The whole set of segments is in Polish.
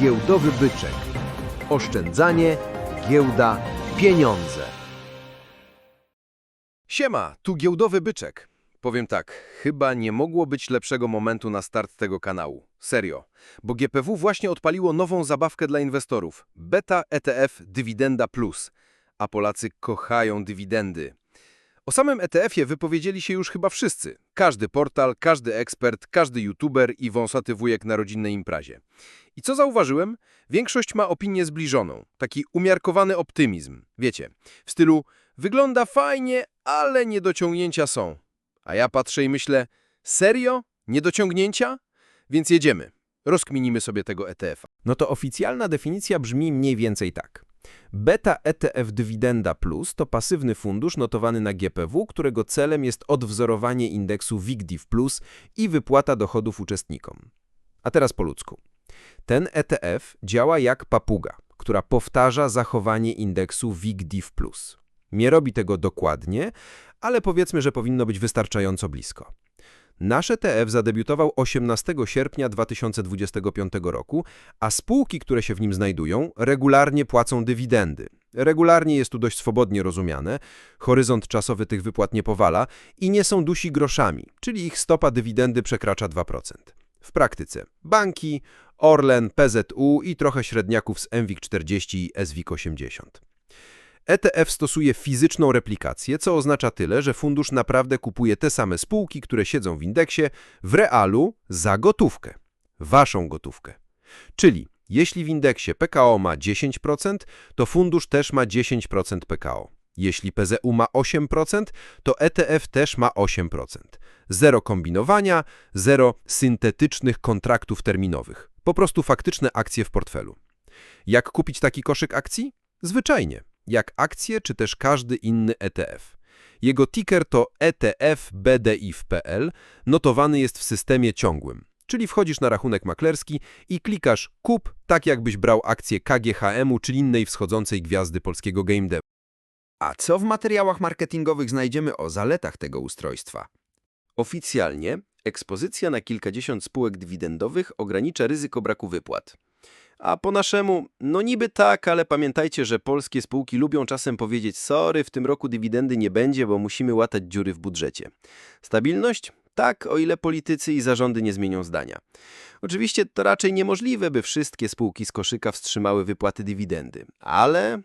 Giełdowy byczek. Oszczędzanie, giełda, pieniądze. Siema, tu giełdowy byczek. Powiem tak, chyba nie mogło być lepszego momentu na start tego kanału. Serio. Bo GPW właśnie odpaliło nową zabawkę dla inwestorów. Beta ETF Dywidenda Plus. A Polacy kochają dywidendy. O samym ETF-ie wypowiedzieli się już chyba wszyscy. Każdy portal, każdy ekspert, każdy youtuber i wąsaty wujek na rodzinnej imprezie. I co zauważyłem? Większość ma opinię zbliżoną. Taki umiarkowany optymizm. Wiecie, w stylu wygląda fajnie, ale niedociągnięcia są. A ja patrzę i myślę, serio? Niedociągnięcia? Więc jedziemy. Rozkminimy sobie tego ETF-a. No to oficjalna definicja brzmi mniej więcej tak. Beta ETF Dywidenda Plus to pasywny fundusz notowany na GPW, którego celem jest odwzorowanie indeksu WIGDIV Plus i wypłata dochodów uczestnikom. A teraz po ludzku. Ten ETF działa jak papuga, która powtarza zachowanie indeksu WIGDIV Plus. Nie robi tego dokładnie, ale powiedzmy, że powinno być wystarczająco blisko. Nasz ETF zadebiutował 18 sierpnia 2025 roku, a spółki, które się w nim znajdują, regularnie płacą dywidendy. Regularnie jest tu dość swobodnie rozumiane, horyzont czasowy tych wypłat nie powala i nie są dusi groszami, czyli ich stopa dywidendy przekracza 2%. W praktyce banki, Orlen, PZU i trochę średniaków z MWIG 40 i SWIG 80. ETF stosuje fizyczną replikację, co oznacza tyle, że fundusz naprawdę kupuje te same spółki, które siedzą w indeksie, w realu za gotówkę. Waszą gotówkę. Czyli jeśli w indeksie PKO ma 10%, to fundusz też ma 10% PKO. Jeśli PZU ma 8%, to ETF też ma 8%. Zero kombinowania, zero syntetycznych kontraktów terminowych. Po prostu faktyczne akcje w portfelu. Jak kupić taki koszyk akcji? Zwyczajnie jak akcje czy też każdy inny ETF. Jego ticker to E ETF BDIF.pl, notowany jest w systemie ciągłym, czyli wchodzisz na rachunek maklerski i klikasz kup, tak jakbyś brał akcję KGHM-u czy innej wschodzącej gwiazdy polskiego game dev. A co w materiałach marketingowych znajdziemy o zaletach tego ustrojstwa? Oficjalnie ekspozycja na kilkadziesiąt spółek dywidendowych ogranicza ryzyko braku wypłat. A po naszemu, no niby tak, ale pamiętajcie, że polskie spółki lubią czasem powiedzieć sorry, w tym roku dywidendy nie będzie, bo musimy łatać dziury w budżecie. Stabilność? Tak, o ile politycy i zarządy nie zmienią zdania. Oczywiście to raczej niemożliwe, by wszystkie spółki z koszyka wstrzymały wypłaty dywidendy, ale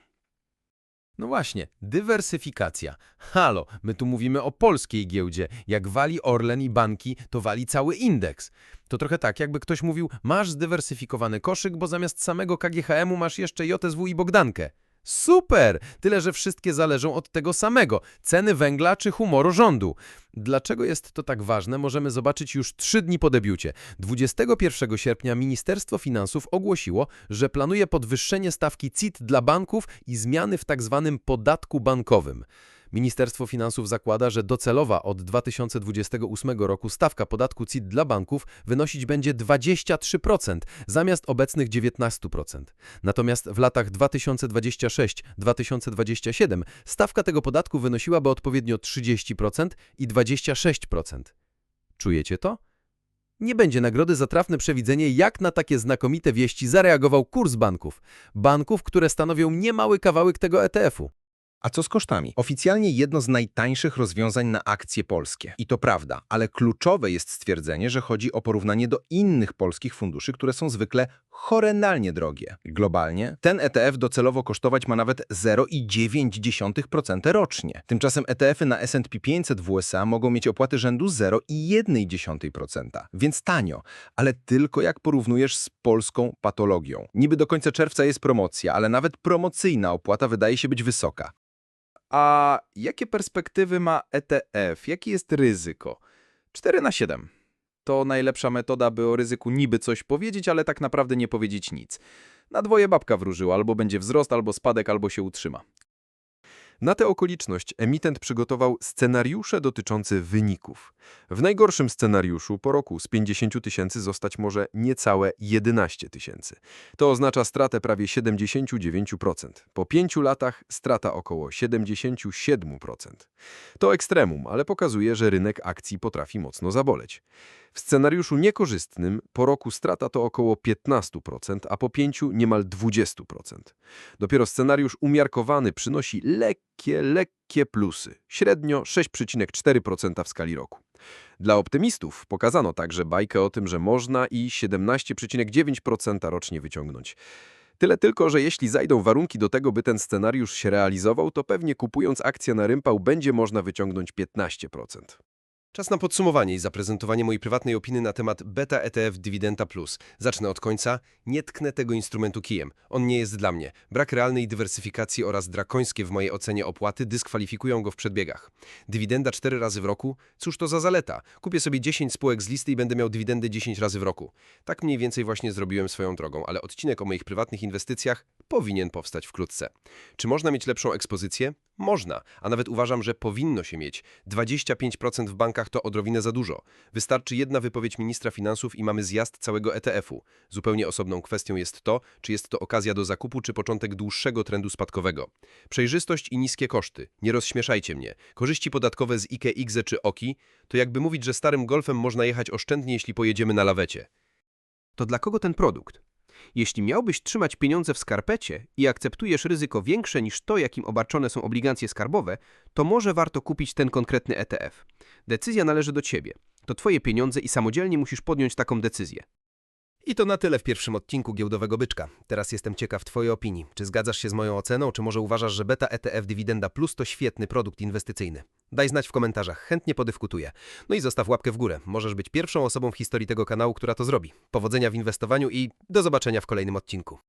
No właśnie, dywersyfikacja. Halo, my tu mówimy o polskiej giełdzie. Jak wali Orlen i banki, to wali cały indeks. To trochę tak, jakby ktoś mówił, masz zdywersyfikowany koszyk, bo zamiast samego KGHM-u masz jeszcze JSW i Bogdankę. Super! Tyle, że wszystkie zależą od tego samego ceny węgla czy humoru rządu. Dlaczego jest to tak ważne, możemy zobaczyć już trzy dni po debiucie. 21 sierpnia Ministerstwo Finansów ogłosiło, że planuje podwyższenie stawki CIT dla banków i zmiany w tzw. podatku bankowym. Ministerstwo Finansów zakłada, że docelowa od 2028 roku stawka podatku CIT dla banków wynosić będzie 23% zamiast obecnych 19%. Natomiast w latach 2026-2027 stawka tego podatku wynosiłaby odpowiednio 30% i 26%. Czujecie to? Nie będzie nagrody za trafne przewidzenie, jak na takie znakomite wieści zareagował kurs banków. Banków, które stanowią niemały kawałek tego ETF-u. A co z kosztami? Oficjalnie jedno z najtańszych rozwiązań na akcje polskie. I to prawda, ale kluczowe jest stwierdzenie, że chodzi o porównanie do innych polskich funduszy, które są zwykle horrendalnie drogie. Globalnie ten ETF docelowo kosztować ma nawet 0,9% rocznie. Tymczasem ETF-y na S&P 500 w USA mogą mieć opłaty rzędu 0,1%. Więc tanio, ale tylko jak porównujesz z polską patologią. Niby do końca czerwca jest promocja, ale nawet promocyjna opłata wydaje się być wysoka. A jakie perspektywy ma ETF? Jakie jest ryzyko? 4 na 7. To najlepsza metoda, by o ryzyku niby coś powiedzieć, ale tak naprawdę nie powiedzieć nic. Na dwoje babka wróżyła, albo będzie wzrost, albo spadek, albo się utrzyma. Na tę okoliczność emitent przygotował scenariusze dotyczące wyników. W najgorszym scenariuszu po roku z 50 tysięcy zostać może niecałe 11 tysięcy. To oznacza stratę prawie 79%. Po pięciu latach strata około 77%. To ekstremum, ale pokazuje, że rynek akcji potrafi mocno zaboleć. W scenariuszu niekorzystnym po roku strata to około 15%, a po pięciu niemal 20%. Dopiero scenariusz umiarkowany przynosi lekkie, lekkie plusy, średnio 6,4% w skali roku. Dla optymistów pokazano także bajkę o tym, że można i 17,9% rocznie wyciągnąć. Tyle tylko, że jeśli zajdą warunki do tego, by ten scenariusz się realizował, to pewnie kupując akcję na rympał będzie można wyciągnąć 15%. Czas na podsumowanie i zaprezentowanie mojej prywatnej opinii na temat Beta ETF Dywidenda Plus. Zacznę od końca. Nie tknę tego instrumentu kijem. On nie jest dla mnie. Brak realnej dywersyfikacji oraz drakońskie w mojej ocenie opłaty dyskwalifikują go w przedbiegach. Dywidenda 4 razy w roku? Cóż to za zaleta? Kupię sobie 10 spółek z listy i będę miał dywidendy 10 razy w roku. Tak mniej więcej właśnie zrobiłem swoją drogą, ale odcinek o moich prywatnych inwestycjach powinien powstać wkrótce. Czy można mieć lepszą ekspozycję? Można, a nawet uważam, że powinno się mieć. 25% w to odrobinę za dużo. Wystarczy jedna wypowiedź ministra finansów i mamy zjazd całego ETF-u. Zupełnie osobną kwestią jest to, czy jest to okazja do zakupu, czy początek dłuższego trendu spadkowego. Przejrzystość i niskie koszty. Nie rozśmieszajcie mnie. Korzyści podatkowe z IKE, IGZE czy OKI to jakby mówić, że starym golfem można jechać oszczędnie, jeśli pojedziemy na lawecie. To dla kogo ten produkt? Jeśli miałbyś trzymać pieniądze w skarpecie i akceptujesz ryzyko większe niż to, jakim obarczone są obligacje skarbowe, to może warto kupić ten konkretny ETF. Decyzja należy do ciebie. To twoje pieniądze i samodzielnie musisz podjąć taką decyzję. I to na tyle w pierwszym odcinku Giełdowego Byczka. Teraz jestem ciekaw Twojej opinii. Czy zgadzasz się z moją oceną, czy może uważasz, że Beta ETF Dywidenda Plus to świetny produkt inwestycyjny? Daj znać w komentarzach, chętnie podyskutuję. No i zostaw łapkę w górę. Możesz być pierwszą osobą w historii tego kanału, która to zrobi. Powodzenia w inwestowaniu i do zobaczenia w kolejnym odcinku.